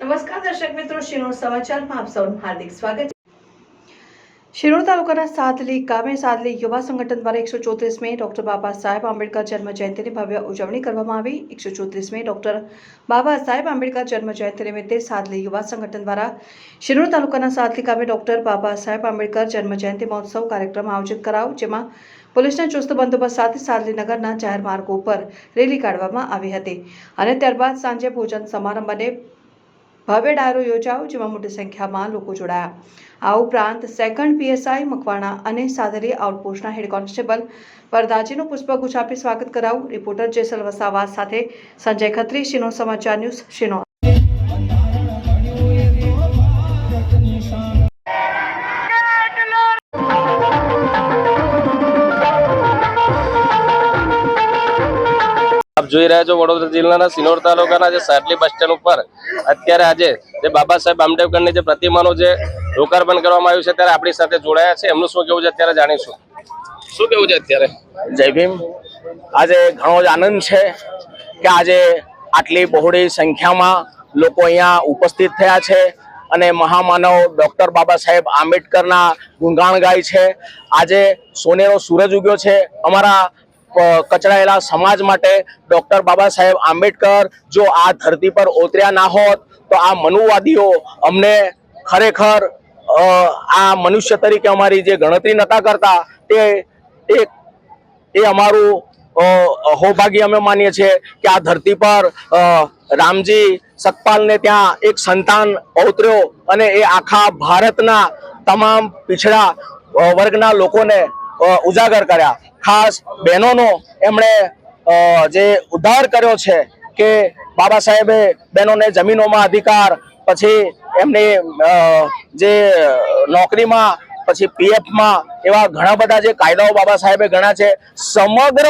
નમસ્કાર દર્શક મિત્રો શિરોળ સમાચારમાં આપ સૌનું હાર્દિક સ્વાગત છે. શિરોડ તાલુકાના સાદલી ગામે સાદલી યુવા સંગઠન દ્વારા એકસો ચોત્રીસમી ડોક્ટર બાબા સાહેબ આંબેડકર જન્મ જયંતિની ભવ્ય ઉજવણી કરવામાં આવી. એકસો ચોત્રીસમી ડોક્ટર બાબા સાહેબ આંબેડકર જન્મ જયંતિ નિમિત્તે સાદલી યુવા સંગઠન દ્વારા શિરોડ તાલુકાના સાદલી ગામે ડોક્ટર બાબા સાહેબ આંબેડકર જન્મ જયંતિ મહોત્સવ કાર્યક્રમ આયોજિત કરાયો જેમાં પોલીસના ચુસ્ત બંદોબસ્ત સાથે સાદલી નગરના જાહેર માર્ગો પર રેલી કાઢવામાં આવી હતી. અને ત્યારબાદ સાંજે ભોજન સમારંભ અને ભવ્ય ડાયરો યોજાયો, જેમાં મોટી સંખ્યામાં લોકો જોડાયા. આ ઉપરાંત સેકન્ડ પીએસઆઈ મકવાણા અને સાદરી આઉટપોસ્ટના હેડ કોન્સ્ટેબલ પરદાજીનું પુષ્પગુચ્છ આપી સ્વાગત કરાવું રિપોર્ટર જેસલ વસાવા સાથે સંજય ખત્રી શિનો સમાચાર ન્યૂઝ શિનો આપ જોઈ રહ્યા છો વડોદરા જિલ્લાના સિનોર તાલુકાના જે સાટલી બસ સ્ટેન્ડ ઉપર અત્યારે આજે જે બાબા સાહેબ આંબેડકરની જે પ્રતિમાનું જે લોકાર્પણ કરવામાં આવ્યું છે ત્યારે આપણી સાથે જોડાયા છે. એમનું શું કેવું છે અત્યારે જાણીશું? શું કેવું છે અત્યારે? જય ભીમ. આજે ઘણો જ આનંદ છે કે આજે આટલી બહોળી સંખ્યામાં લોકો અહીંયા ઉપસ્થિત થયા છે અને મહામાનવ ડોક્ટર બાબા સાહેબ આંબેડકરના ગુણગાન ગાય છે. આજે સોનેરો સૂરજ ઉગ્યો છે. અમારા કચડાયેલા સમાજ માટે ડોક્ટર બાબા સાહેબ આંબેડકર જો આ ધરતી પર ઓતર્યા ના હોત, તો આ મનુવાદીઓ અમને ખરેખર આ મનુષ્ય તરીકે અમારી જે ગણતરી નતા કરતા, તે એક, એ અમારું અહોભાગ્ય અમે માનીએ છીએ કે આ ધરતી પર રામજી સતપાલને ત્યાં એક સંતાન અવતર્યો અને એ આખા ભારતના તમામ પિછડા વર્ગના લોકોને ઉજાગર કર્યા. ખાસ બહેનોનો એમણે જે ઉદ્ધાર કર્યો છે કે બાબા સાહેબે બહેનોને જમીનોમાં અધિકાર, પછી એમની જે નોકરીમાં, પછી પીએફમાં એવા ઘણા બધા જે કાયદાઓ બાબા સાહેબે ગણ્યા છે. સમગ્ર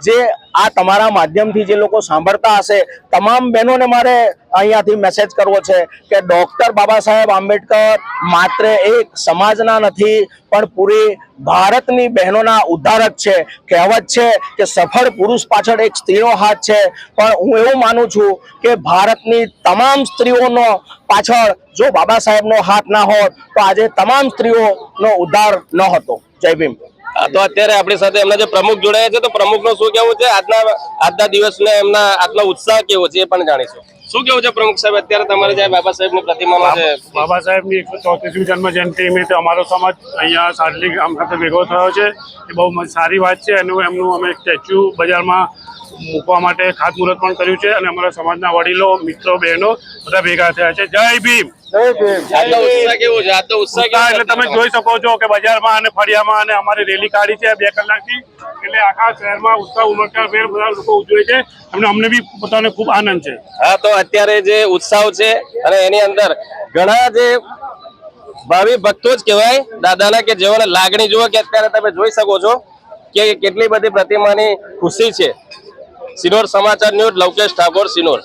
જે આ તમારા માધ્યમથી જે લોકો સાંભળતા હશે, તમામ બહેનોને મારે અહીંયાથી મેસેજ કરવો છે કે ડૉક્ટર બાબા સાહેબ આંબેડકર માત્ર એક સમાજના નથી, પણ પૂરી ભારતની બહેનોના ઉદ્ધારક છે. કહેવત છે કે સફળ પુરુષ પાછળ એક સ્ત્રીનો હાથ છે. પણ હું એવું માનું છું કે ભારતની તમામ સ્ત્રીઓનો પાછળ જો બાબા સાહેબનો હાથ ના હોત, તો આજે તમામ સ્ત્રીઓનો ઉદ્ધાર ન હતો. જય ભીમ. તો અત્યારે આપણી સાથે એમના જે પ્રમુખ જોડાયા છે, તો પ્રમુખનું શું કેવું છે? આજના આજના દિવસને એમના આટલો ઉત્સાહ કેવો છે એ પણ જાણીશું. શું કેવું છે પ્રમુખ સાહેબ? અત્યારે તમારે જે બાબા સાહેબની પ્રતિમા છે બાબા સાહેબની એકસો ચોત્રીસમી જન્મ જયંતિ નિમિત્તે અમારો સમાજ અહીંયા સાડલી ગામ ખાતે ભેગો થયો છે. એ બહુ સારી વાત છે. અને એમનું અમે સ્ટેચ્યુ બજારમાં મૂકવા માટે ખાતમુહૂર્ત પણ કર્યું છે અને અમારા સમાજના વડીલો, મિત્રો, બહેનો બધા ભેગા થયા છે. જય ભીમ! એટલે તમે જોઈ શકો છો કે બજારમાં અને ફળિયામાં અને અમારી રેલી કાઢી છે બે કલાકથી. એટલે આખા શહેરમાં ઉત્સાહ ઉમળકાભેર બધા લોકો ઉજવે છે. અને અમને બી પોતાને ખૂબ આનંદ છે. હા તો અત્યારે જે ઉત્સાહ છે અને એની અંદર ઘણા જે ભાવિ ભક્તો જ કહેવાય દાદાના કે જેઓને લાગણી જુઓ કે અત્યારે તમે જોઈ શકો છો કે કેટલી બધી પ્રતિમાની ખુશી છે. સિનોર સમાચાર ન્યૂઝ લવકેશ ઠાકોર સિનોર.